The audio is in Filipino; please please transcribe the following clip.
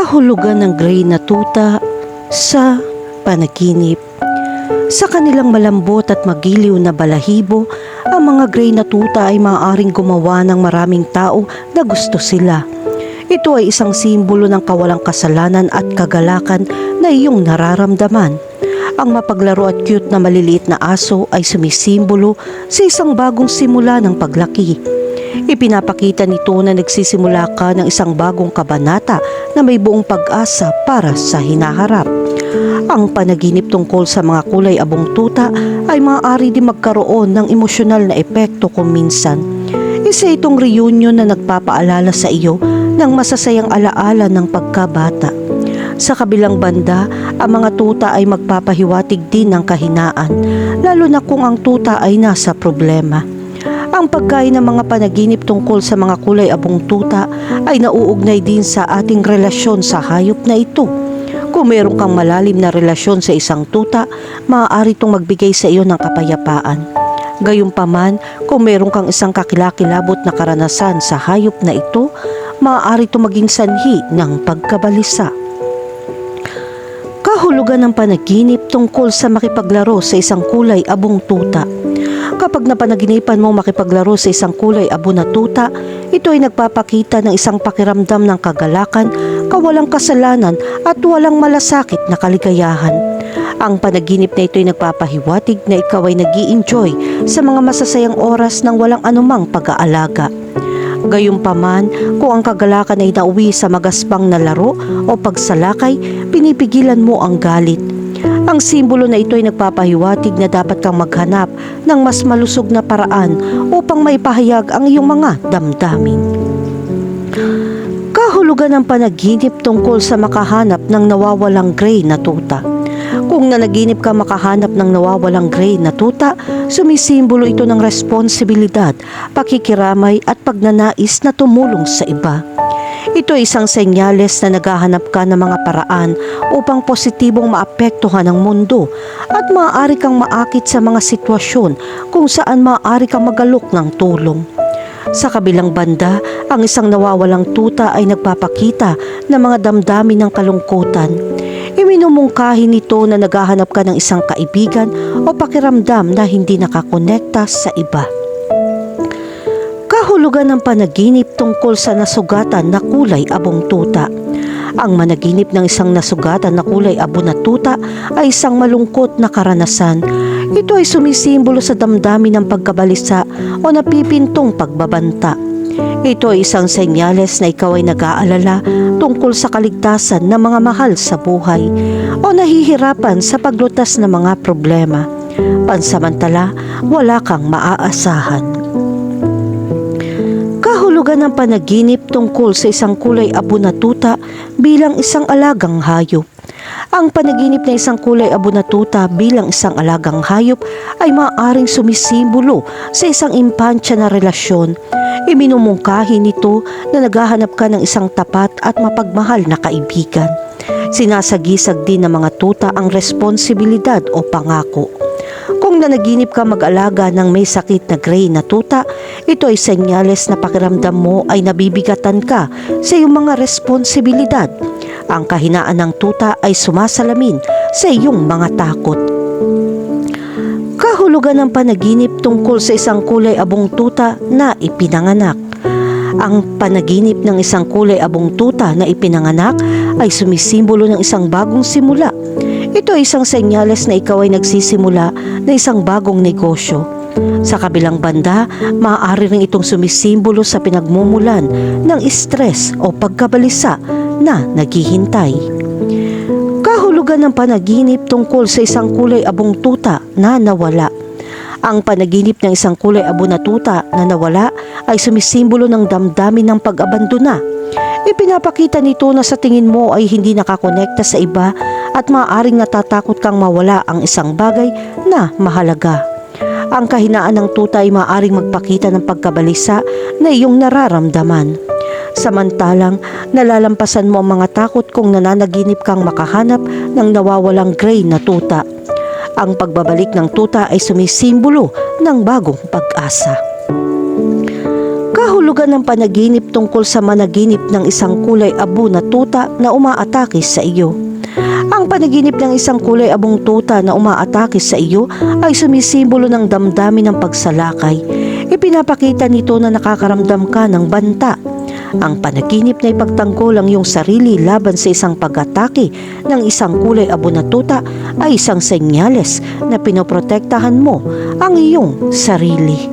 kahulugan ng gray na tuta sa panaginip. Sa kanilang malambot at magiliw na balahibo, ang mga gray na tuta ay maaaring gumawa ng maraming tao na gusto sila. Ito ay isang simbolo ng kawalang kasalanan at kagalakan na iyong nararamdaman. Ang mapaglaro at cute na maliliit na aso ay sumisimbolo sa isang bagong simula ng paglaki. Ipinapakita nito na nagsisimula ka ng isang bagong kabanata na may buong pag-asa para sa hinaharap. Ang panaginip tungkol sa mga kulay abong tuta ay maaari din magkaroon ng emosyonal na epekto kung minsan. Isa itong reunion na nagpapaalala sa iyo ng masasayang alaala ng pagkabata. Sa kabilang banda, ang mga tuta ay magpapahiwatig din ng kahinaan, lalo na kung ang tuta ay nasa problema. Ang pagkain ng mga panaginip tungkol sa mga kulay abong tuta ay nauugnay din sa ating relasyon sa hayop na ito. Kung meron kang malalim na relasyon sa isang tuta, maaari itong magbigay sa iyo ng kapayapaan. Gayunpaman, kung meron kang isang kakilakilabot na karanasan sa hayop na ito, maaari itong maging sanhi ng pagkabalisa. Kahulugan ng panaginip tungkol sa makipaglaro sa isang kulay abong tuta. Kapag napanaginipan mo makipaglaro sa isang kulay abo na tuta, ito ay nagpapakita ng isang pakiramdam ng kagalakan, kawalang kasalanan at walang malasakit na kaligayahan. Ang panaginip na ito ay nagpapahiwatig na ikaw ay nag enjoy sa mga masasayang oras ng walang anumang pag-aalaga. Gayunpaman, kung ang kagalakan ay nauwi sa magaspang na laro o pagsalakay, pinipigilan mo ang galit. Ang simbolo na ito ay nagpapahiwatig na dapat kang maghanap ng mas malusog na paraan upang maipahayag ang iyong mga damdamin. Kahulugan ng panaginip tungkol sa makahanap ng nawawalang gray na tuta. Kung nanaginip ka makahanap ng nawawalang gray na tuta, sumisimbolo ito ng responsibilidad, pakikiramay at pagnanais na tumulong sa iba. Ito isang senyales na naghahanap ka ng mga paraan upang positibong maapektuhan ang mundo at maaari kang maakit sa mga sitwasyon kung saan maaari kang magalok ng tulong. Sa kabilang banda, ang isang nawawalang tuta ay nagpapakita ng mga damdamin ng kalungkutan. Iminumungkahi nito na naghahanap ka ng isang kaibigan o pakiramdam na hindi nakakonekta sa iba. Kahulugan ng panaginip tungkol sa nasugatan na kulay abong tuta. Ang managinip ng isang nasugatan na kulay abo na tuta ay isang malungkot na karanasan. Ito ay sumisimbolo sa damdamin ng pagkabalisa o napipintong pagbabanta. Ito ay isang senyales na ikaw ay nag-aalala tungkol sa kaligtasan ng mga mahal sa buhay o nahihirapan sa paglutas ng mga problema. Pansamantala, wala kang maaasahan. Kahulugan ng panaginip tungkol sa isang kulay abo na tuta bilang isang alagang hayop. Ang panaginip na isang kulay abo na tuta bilang isang alagang hayop ay maaaring sumisimbolo sa isang impansya na relasyon. Iminumungkahi nito na naghahanap ka ng isang tapat at mapagmahal na kaibigan. Sinasagisag din ng mga tuta ang responsibilidad o pangako. Kung nanaginip ka mag-alaga ng may sakit na gray na tuta, ito ay senyales na pakiramdam mo ay nabibigatan ka sa iyong mga responsibilidad. Ang kahinaan ng tuta ay sumasalamin sa iyong mga takot. Kahulugan ng panaginip tungkol sa isang kulay abong tuta na ipinanganak. Ang panaginip ng isang kulay abong tuta na ipinanganak ay sumisimbolo ng isang bagong simula. Ito ay isang senyales na ikaw ay nagsisimula na isang bagong negosyo. Sa kabilang banda, maaari rin itong sumisimbolo sa pinagmumulan ng stress o pagkabalisa na naghihintay. Kahulugan ng panaginip tungkol sa isang kulay abong tuta na nawala. Ang panaginip ng isang kulay abo na tuta na nawala ay sumisimbolo ng damdamin ng pag-abandona. Ipinapakita nito na sa tingin mo ay hindi nakakonekta sa iba at maaaring natatakot kang mawala ang isang bagay na mahalaga. Ang kahinaan ng tuta ay maaaring magpakita ng pagkabalisa na iyong nararamdaman. Samantalang nalalampasan mo ang mga takot kung nananaginip kang makahanap ng nawawalang gray na tuta. Ang pagbabalik ng tuta ay sumisimbolo ng bagong pag-asa. Kahulugan ng panaginip tungkol sa managinip ng isang kulay abo na tuta na umaatake sa iyo. Ang panaginip ng isang kulay abong tuta na umaatake sa iyo ay sumisimbolo ng damdamin ng pagsalakay. Ipinapakita nito na nakakaramdam ka ng banta. Ang panaginip na ipagtanggol ang iyong sarili laban sa isang pag-atake ng isang kulay abo na tuta ay isang senyales na pinoprotektahan mo ang iyong sarili.